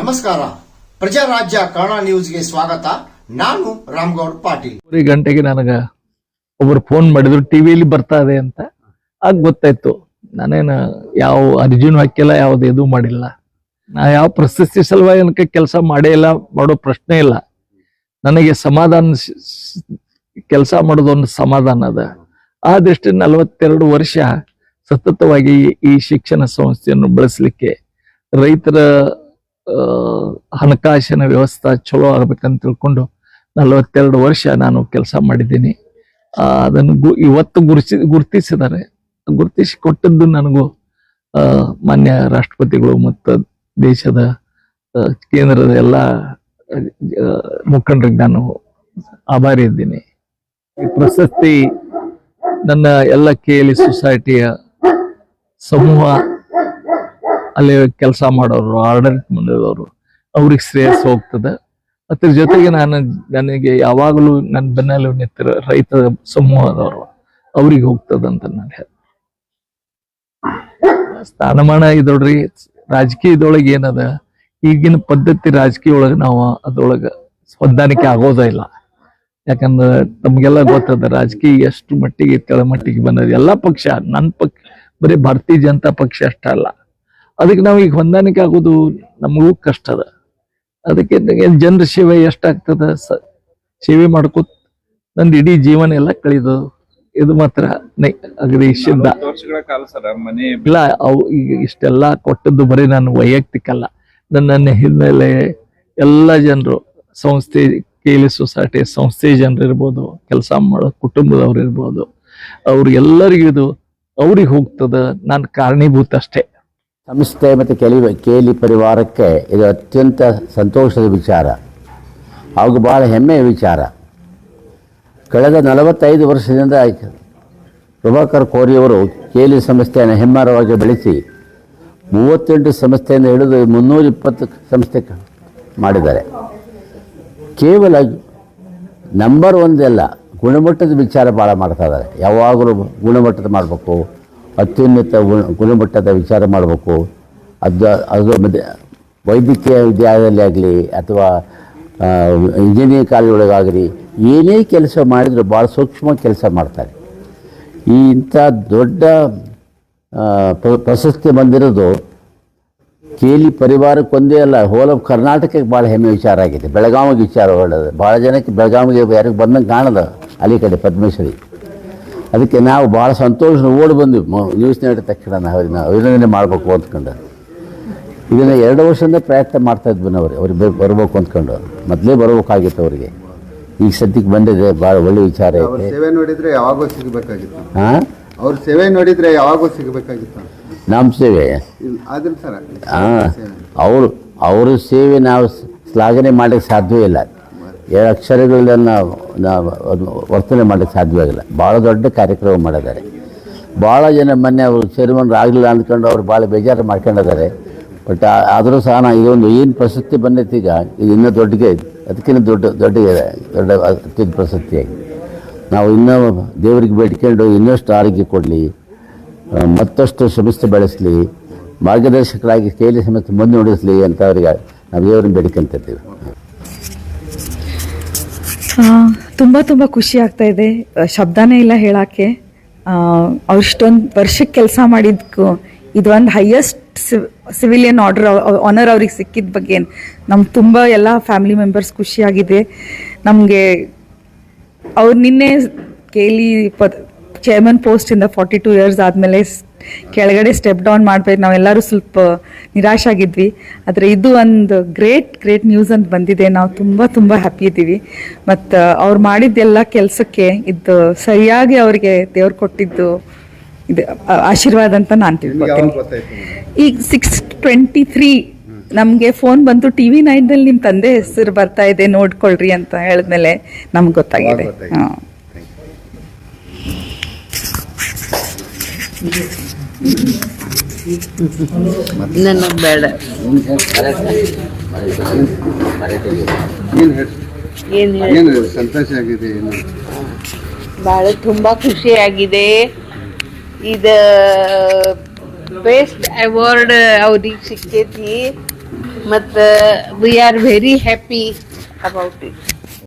ನಮಸ್ಕಾರ. ಪ್ರಜಾರಾಜ್ಯ ಕನ್ನಡ ನ್ಯೂಸ್ಗೆ ಸ್ವಾಗತ. ನಾನು ರಾಮ್ಗೌಡ್ ಪಾಟೀಲ್. ಗಂಟೆಗೆ ನನಗ ಒಬ್ರು ಫೋನ್ ಮಾಡಿದ್ರು ಟಿವಿಲಿ ಬರ್ತಾ ಇದೆ ಅಂತ. ಆಗ ಗೊತ್ತಾಯ್ತು, ನಾನೇನು ಯಾವ ಅರ್ಜುನ್ ಹಾಕಿಲ್ಲ, ಯಾವ್ದು ಇದು ಮಾಡಿಲ್ಲ. ನಾ ಯಾವ ಪ್ರಶಸ್ತಿ ಸಲುವಾಗಿ ಏನಕ್ಕೆ ಕೆಲಸ ಮಾಡೇ ಇಲ್ಲ, ಮಾಡೋ ಪ್ರಶ್ನೆ ಇಲ್ಲ. ನನಗೆ ಸಮಾಧಾನ ಕೆಲಸ ಮಾಡೋದೊಂದು ಸಮಾಧಾನ ಅದ. ಆ ದೃಷ್ಟಿ ನಲವತ್ತೆರಡು ವರ್ಷ ಸತತವಾಗಿ ಈ ಶಿಕ್ಷಣ ಸಂಸ್ಥೆಯನ್ನು ಬೆಳೆಸಲಿಕ್ಕೆ ರೈತರ ಹಣಕಾಸಿನ ವ್ಯವಸ್ಥೆ ಚಲೋ ಆಗ್ಬೇಕಂತ ತಿಳ್ಕೊಂಡು ನಲವತ್ತೆರಡು ವರ್ಷ ನಾನು ಕೆಲಸ ಮಾಡಿದ್ದೀನಿ. ಅದನ್ನು ಗು- ಇವತ್ತು ಗುರುಸಿ, ಗುರುತಿಸಿದ್ದಾರೆ. ಗುರುತಿಸಿ ಕೊಟ್ಟದ್ದು ನನಗೂ ಮಾನ್ಯ ರಾಷ್ಟ್ರಪತಿಗಳು ಮತ್ತು ದೇಶದ ಕೇಂದ್ರದ ಎಲ್ಲ ಮುಖಂಡರಿಗೆ ನಾನು ಆಭಾರಿ ಇದ್ದೀನಿ. ಈ ಪ್ರಶಸ್ತಿ ನನ್ನ ಎಲ್ಲ ಕೆ ಎಲ್ ಸೊಸೈಟಿಯ ಸಮೂಹ ಅಲ್ಲಿ ಕೆಲಸ ಮಾಡೋರು ಆರ್ಡರ್ ಮಾಡೋರು ಅವ್ರಿಗೆ ಶ್ರೇಯಸ್ ಹೋಗ್ತದೆ. ಅದ್ರ ಜೊತೆಗೆ ನಾನು ನನಗೆ ಯಾವಾಗಲೂ ನನ್ನ ಬೆನ್ನಲ್ಲಿ ನಿಂತಿರೋ ರೈತ ಸಮೂಹದವರು ಅವ್ರಿಗೆ ಅಂತ ನಾನು ಹೇಳ ಸ್ಥಾನಮಾನ ಇದೊಳ್ರಿ ರಾಜಕೀಯದೊಳಗೆ ಏನದ, ಈಗಿನ ಪದ್ಧತಿ ರಾಜಕೀಯ ಒಳಗೆ ನಾವು ಅದ್ರೊಳಗೆ ಹೊಂದಾಣಿಕೆ ಆಗೋದೇ ಇಲ್ಲ. ಯಾಕಂದ್ರೆ ನಮ್ಗೆಲ್ಲ ಗೊತ್ತದ, ರಾಜಕೀಯ ಎಷ್ಟು ಮಟ್ಟಿಗೆ, ಕೆಳಮಟ್ಟಿಗೆ ಬಂದದ, ಎಲ್ಲಾ ಪಕ್ಷ ನನ್ನ ಪಕ್ಷ ಬರೀ ಭಾರತೀಯ ಜನತಾ ಪಕ್ಷ ಅಷ್ಟ ಅಲ್ಲ. ಅದಕ್ಕೆ ನಾವು ಈಗ ಹೊಂದಾಣಿಕೆ ಆಗೋದು ನಮಗೂ ಕಷ್ಟ ಅದ. ಅದಕ್ಕೆ ಜನರ ಸೇವೆ ಎಷ್ಟಾಗ್ತದ? ಸ ಸೇವೆ ಮಾಡ್ಕೋತ ನಂದು ಇಡೀ ಜೀವನ ಎಲ್ಲ ಕಳೆದು ಇದು ಮಾತ್ರ ಅಗದಿ ಸಿದ್ಧ. ಇಲ್ಲ ಅವು ಈಗ ಇಷ್ಟೆಲ್ಲ ಕೊಟ್ಟದ್ದು ಬರೀ ನಾನು ವೈಯಕ್ತಿಕ ಅಲ್ಲ. ನನ್ನ ಹಿನ್ನೆಲೆ ಎಲ್ಲ ಜನರು ಸಂಸ್ಥೆ ಕೇಲಿ ಸೊಸೈಟಿ ಸಂಸ್ಥೆ ಜನರು ಇರ್ಬೋದು ಕೆಲಸ ಮಾಡೋ ಕುಟುಂಬದವ್ರು ಇರ್ಬೋದು ಅವ್ರಿಗೆಲ್ಲರಿಗೂ ಇದು ಅವ್ರಿಗೆ ಹೋಗ್ತದ ನಾನು ಕಾರಣೀಭೂತ ಅಷ್ಟೇ. ಸಂಸ್ಥೆ ಮತ್ತು ಕೆಲಿ ಕೇಲಿ ಪರಿವಾರಕ್ಕೆ ಇದು ಅತ್ಯಂತ ಸಂತೋಷದ ವಿಚಾರ. ಹಾಗೂ ಭಾಳ ಹೆಮ್ಮೆಯ ವಿಚಾರ. ಕಳೆದ ನಲವತ್ತೈದು ವರ್ಷದಿಂದ ಪ್ರಭಾಕರ್ ಕೋರಿಯವರು ಕೇಲಿ ಸಂಸ್ಥೆಯನ್ನು ಹೆಮ್ಮರವಾಗಿ ಬೆಳೆಸಿ ಮೂವತ್ತೆಂಟು ಸಂಸ್ಥೆಯಿಂದ ಹಿಡಿದು ಮುನ್ನೂರ ಇಪ್ಪತ್ತು ಸಂಸ್ಥೆ ಮಾಡಿದ್ದಾರೆ. ಕೇವಲ ನಂಬರ್ ಒಂದೆಲ್ಲ ಗುಣಮಟ್ಟದ ವಿಚಾರ ಭಾಳ ಮಾಡ್ತಾ ಇದ್ದಾರೆ. ಯಾವಾಗಲೂ ಗುಣಮಟ್ಟದ ಮಾಡಬೇಕು. ಅತ್ಯುನ್ನತ ಗುಣ, ಗುಣಮಟ್ಟದ ವಿಚಾರ ಮಾಡಬೇಕು. ಅದು ಅದು ಮತ್ತು ವೈದ್ಯಕೀಯ ವಿದ್ಯಾಲಯದಲ್ಲಿ ಆಗಲಿ ಅಥವಾ ಇಂಜಿನಿಯರಿಂಗ್ ಕಾಲೇಜೊಳಗಾಗಲಿ ಏನೇ ಕೆಲಸ ಮಾಡಿದರೂ ಭಾಳ ಸೂಕ್ಷ್ಮ ಕೆಲಸ ಮಾಡ್ತಾರೆ. ಈ ಇಂಥ ದೊಡ್ಡ ಪ್ರಶಸ್ತಿ ಬಂದಿರೋದು ಕೇಲಿ ಪರಿವಾರಕ್ಕೊಂದೇ ಅಲ್ಲ ಹೋಲ್ ಆಫ್ ಕರ್ನಾಟಕಕ್ಕೆ ಭಾಳ ಹೆಮ್ಮೆ ವಿಚಾರ ಆಗಿದೆ. ಬೆಳಗಾವಿಗೆ ವಿಚಾರ ಒಳ್ಳೆಯದು ಭಾಳ ಜನಕ್ಕೆ ಬೆಳಗಾವಿಗೆ ಯಾರಿಗೆ ಬಂದಂಗೆ ಕಾಣದ ಅಲ್ಲಿ ಕಡೆ ಪದ್ಮೇಶ್ವರಿ. ಅದಕ್ಕೆ ನಾವು ಭಾಳ ಸಂತೋಷ ಓಡಿ ಬಂದ್ವಿ. ನ್ಯೂಸ್ ನೋಡಿದ ತಕ್ಷಣ ನಾವು ಅವ್ರನ್ನ ಅಭಿನಂದನೆ ಮಾಡಬೇಕು ಅಂದ್ಕೊಂಡು. ಇದನ್ನು ಎರಡು ವರ್ಷದಿಂದ ಪ್ರಯತ್ನ ಮಾಡ್ತಾ ಇದ್ವಿ ನಾವು ಅವ್ರಿಗೆ ಬರಬೇಕು ಅಂದ್ಕೊಂಡು. ಮೊದಲೇ ಬರಬೇಕಾಗಿತ್ತು ಅವರಿಗೆ. ಈಗ ಸದ್ಯಕ್ಕೆ ಬಂದಿದೆ ಭಾಳ ಒಳ್ಳೆ ವಿಚಾರ ಇದೆ ಐತೆ. ಸೇವೆ ನೋಡಿದರೆ ಯಾವಾಗೋ ಸಿಗಬೇಕಾಗಿತ್ತು. ಹಾಂ ಅವ್ರ ಸೇವೆ ನೋಡಿದರೆ ಯಾವಾಗೋ ಸಿಗಬೇಕಾಗಿತ್ತು. ನಮ್ಮ ಸೇವೆ? ಆದ್ರೆ ಸರ್. ಹಾಂ ಅವರು ಅವರ ಸೇವೆ ನಾವು ಶ್ಲಾಘನೆ ಮಾಡಲಿಕ್ಕೆ ಸಾಧ್ಯವೇ ಇಲ್ಲ. ಎರಡು ಅಕ್ಷರಗಳನ್ನ ನಾವು ಅದು ವರ್ತನೆ ಮಾಡಲಿಕ್ಕೆ ಸಾಧ್ಯವಾಗಿಲ್ಲ. ಭಾಳ ದೊಡ್ಡ ಕಾರ್ಯಕ್ರಮ ಮಾಡಿದ್ದಾರೆ. ಭಾಳ ಜನ ಮೊನ್ನೆ ಅವರು ಚೇರ್ಮನ್ ಆಗಲಿಲ್ಲ ಅಂದ್ಕೊಂಡು ಅವ್ರು ಭಾಳ ಬೇಜಾರು ಮಾಡ್ಕೊಂಡಿದ್ದಾರೆ. ಬಟ್ ಆದರೂ ಸಹ ನಾ ಇದೊಂದು ಏನು ಪ್ರಶಸ್ತಿ ಬಂದೈತಿ ಈಗ ಇದು ಇನ್ನೂ ದೊಡ್ಡಗೆ ಅದಕ್ಕಿಂತ ದೊಡ್ಡ ದೊಡ್ಡ ದೊಡ್ಡ ಅತ್ಯಂತ ಪ್ರಶಸ್ತಿಯಾಗಿ ನಾವು ಇನ್ನೂ ದೇವರಿಗೆ ಬೇಡ್ಕೊಂಡು ಇನ್ನಷ್ಟು ಆರೋಗ್ಯ ಕೊಡಲಿ ಮತ್ತಷ್ಟು ಸಂಸ್ಥೆ ಬೆಳೆಸಲಿ ಮಾರ್ಗದರ್ಶಕರಾಗಿ ಕೇಳಿ ಸಮಸ್ಯೆ ಮುಂದೆ ನೋಡಿಸಲಿ ಅಂತ ಅವರಿಗೆ ನಾವು ದೇವ್ರನ್ನ ಬೇಡ್ಕೊಂತಿರ್ತೀವಿ ಆ, ತುಂಬಾ ತುಂಬ ಖುಷಿ ಆಗ್ತಾ ಇದೆ. ಶಬ್ದನೇ ಇಲ್ಲ ಹೇಳಕ್ಕೆ. ಅವ್ರಷ್ಟೊಂದು ವರ್ಷಕ್ಕೆ ಕೆಲಸ ಮಾಡಿದ್ಕು, ಇದೊಂದು ಹೈಯೆಸ್ಟ್ ಸಿವಿಲಿಯನ್ ಆರ್ಡರ್ ಆನರ್ ಅವ್ರಿಗೆ ಸಿಕ್ಕಿದ ಬಗ್ಗೆ ನಮ್ಮ ತುಂಬ ಎಲ್ಲ ಫ್ಯಾಮಿಲಿ ಮೆಂಬರ್ಸ್ ಖುಷಿಯಾಗಿದೆ ನಮಗೆ, ಅವ್ರು ನಿನ್ನೆ ಕೇಳಿ ಪದ್ ಚೇರ್ಮನ್ ಪೋಸ್ಟಿಂದ ಫಾರ್ಟಿ ಟೂ ಇಯರ್ಸ್ ಆದಮೇಲೆ ಕೆಳಗಡೆ ಸ್ಟೆಪ್ ಡೌನ್ ಮಾಡ್ಬೇಕು. ನಾವೆಲ್ಲರೂ ಸ್ವಲ್ಪ ನಿರಾಶಾಗಿದ್ವಿ. ಆದರೆ ಇದು ಒಂದು ಗ್ರೇಟ್ ಗ್ರೇಟ್ ನ್ಯೂಸ್ ಅಂತ ಬಂದಿದೆ. ನಾವು ತುಂಬ ತುಂಬ ಹ್ಯಾಪಿ ಇದ್ದೀವಿ. ಮತ್ತು ಅವ್ರು ಮಾಡಿದ್ದೆಲ್ಲ ಕೆಲಸಕ್ಕೆ ಇದು ಸರಿಯಾಗಿ ಅವರಿಗೆ ದೇವ್ರು ಕೊಟ್ಟಿದ್ದು ಇದು ಆಶೀರ್ವಾದ ಅಂತ ನಾನು ತಿಳ್ಕೊತೀನಿ. ಈಗ ಸಿಕ್ಸ್ ಟ್ವೆಂಟಿ ತ್ರೀ ನಮಗೆ ಫೋನ್ ಬಂತು ಟಿ ವಿ ನೈನ್ನಲ್ಲಿ ನಿಮ್ಮ ತಂದೆ ಹೆಸರು ಬರ್ತಾ ಇದೆ. ನೋಡ್ಕೊಳ್ರಿ ಅಂತ ಹೇಳಿದ್ಮೇಲೆ ನಮ್ಗೆ ಗೊತ್ತಾಗಿದೆ. ಹಾಂ. ನನಗೆ ಬೇಡ. ಏನು ಸಂತೋಷ ಆಗಿದೆ ಏನು? ಭಾಳ ತುಂಬ ಖುಷಿಯಾಗಿದೆ ಇದು ಬೆಸ್ಟ್ ಅವಾರ್ಡ್ ಅವ್ರಿಗೆ ಸಿಕ್ಕೈತಿ. ಮತ್ತು we are very happy about it